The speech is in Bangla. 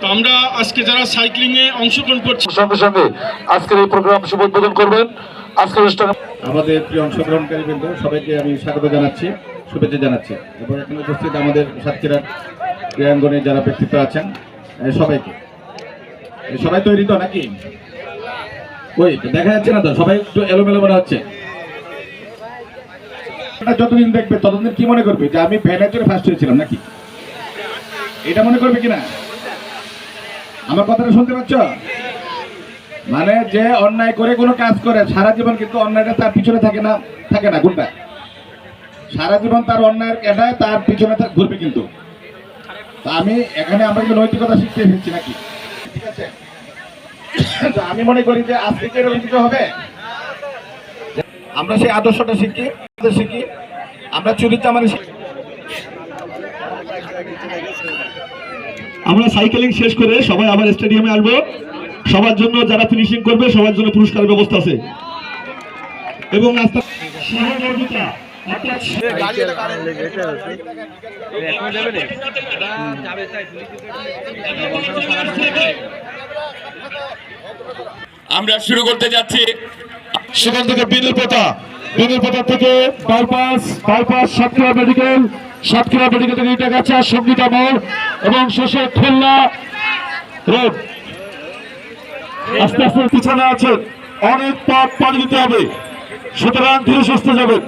তো আমরা আজকে যারা সাইক্লিংয়ে অংশগ্রহণ করছি সঙ্গে সঙ্গে আজকের এই প্রোগ্রাম শুভ উদ্বোধন করবেন। আজকের অনুষ্ঠানে আমাদের প্রিয় অংশগ্রহণকারী বৃন্দ সবাইকে আমি স্বাগত জানাচ্ছি শুভেচ্ছা জানাচ্ছি। এবং এখানে উপস্থিত আমাদের সাতক্ষীরার ক্রীড়াঙ্গনে যারা ব্যক্তিত্ব আছেন এ, সবাইকে। সবাই তৈরি তো নাকি? ওই দেখা যাচ্ছে না তো সবাই একটু এলোমেলো মনে হচ্ছে। যতদিন দেখবে ততদিন কি মনে করবে? যে আমি ভ্যানের জন্য ফার্স্ট হয়েছিলাম নাকি? এটা মনে করবে কিনা? আমার কথাটা শুনতে পাচ্ছ? মানে যে অন্যায় করে কোনো কাজ করে, সারা জীবন কিন্তু অন্যায়টা তার পিছনে থাকে না থাকে না, গুণটা। সারা জীবন তার অন্যায়ের এটাই তার পিছনে ঘুরবে কিন্তু। আমি এখানে আমরা কিন্তু নৈতিকতা শিখতে এসেছি নাকি? ঠিক আছে? আমি মনে করি যে আজকে হবে? আমরা সেই আদর্শটা শিখি শিখি। আমরা চুরি চামারি শিখি। আমরা সাইকেলিং শেষ করে সবাই আবার স্টেডিয়ামে আসব। সবার জন্য যারা ফিনিশিং করবে, সবার জন্য পুরস্কারের ব্যবস্থা আছে। এবং আমরা শুরু করতে যাচ্ছি। সেখান থেকে বিনুর পাতা বিনুর পাতা থেকে bypass bypass Satkhira medical Satkhira medical থেকে ইটাগাছা সঙ্গীতা মোড় এবং শেষে খুলনা রোড। আস্তে আস্তে পিছনে আছে অনেক পথ পাড়ি দিতে হবে। সুতরাং ধীরে সুস্থ যাবেন।